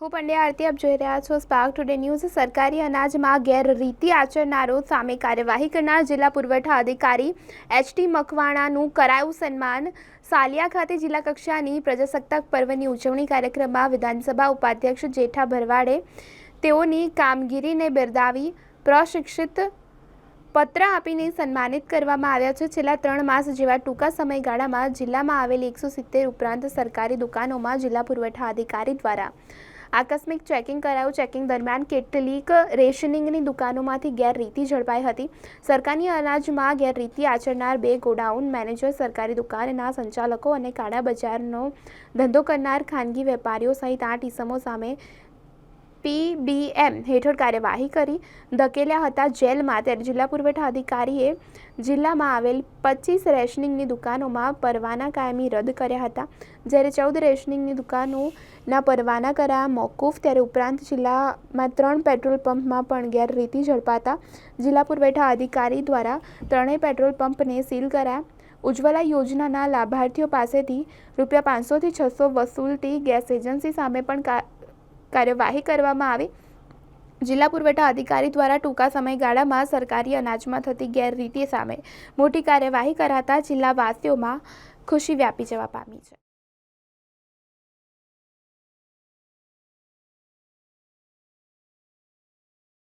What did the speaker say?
હું પંડ્યા આરતી, આપ જોઈ રહ્યા છો સ્પાર્ક ટુડે ન્યૂઝ સરકારી અનાજમાં ગેરરીતિ આચરનારો સામે કાર્યવાહી કરનાર જિલ્લા પુરવઠા અધિકારી એચટી મકવાણાનું કરાયું સન્માન. સાલિયા ખાતે જિલ્લા કક્ષાની પ્રજાસત્તાક પર્વની ઉજવણી કાર્યક્રમમાં વિધાનસભા ઉપાધ્યક્ષ જેઠા ભરવાડે તેઓની કામગીરીને બિરદાવી પ્રશિક્ષિત પત્ર આપીને સન્માનિત કરવામાં આવ્યા છે. છેલ્લા ત્રણ માસ જેવા ટૂંકા સમયગાળામાં જિલ્લામાં આવેલી એકસો સિત્તેર ઉપરાંત સરકારી દુકાનોમાં જિલ્લા પુરવઠા અધિકારી દ્વારા આકસ્મિક ચેકિંગ કરાયું. ચેકિંગ દરમિયાન કેટલીક રેશનિંગની દુકાનોમાંથી ગેરરીતિ ઝડપાઈ હતી. સરકારની અનાજમાં ગેરરીતિ આચરનાર બે ગોડાઉન મેનેજર, સરકારી દુકાનના સંચાલકો અને કાળા બજારનો ધંધો કરનાર ખાનગી વેપારીઓ સહિત આઠ ઇસમો સામે પીબીએમ હેઠળ કાર્યવાહી કરી ધકેલ્યા હતા જેલમાં. ત્યારે જિલ્લા પુરવઠા અધિકારીએ જિલ્લામાં આવેલ પચીસ રેશનિંગની દુકાનોમાં પરવાના કાયમી રદ કર્યા હતા. જ્યારે ચૌદ રેશનિંગની દુકાનોના પરવાના કરાયા મોકૂફ, ત્યારે ઉપરાંત જિલ્લામાં ત્રણ પેટ્રોલ પંપમાં પણ ગેરરીતિ ઝડપાતા જિલ્લા પુરવઠા અધિકારી દ્વારા ત્રણેય પેટ્રોલ પંપને સીલ કરાયા ઉજ્જવલા યોજનાના લાભાર્થીઓ પાસેથી રૂપિયા પાંચસોથી છસો વસૂલતી ગેસ એજન્સી સામે પણ કાર્યવાહી કરવામાં આવી. જિલ્લા પુરવઠા અધિકારી દ્વારા ટૂંકા સમયગાળામાં સરકારી અનાજમાં થતી ગેરરીતિ સામે મોટી કાર્યવાહી કરાતા જિલ્લાવાસીઓમાં ખુશી વ્યાપી જવા પામી છે.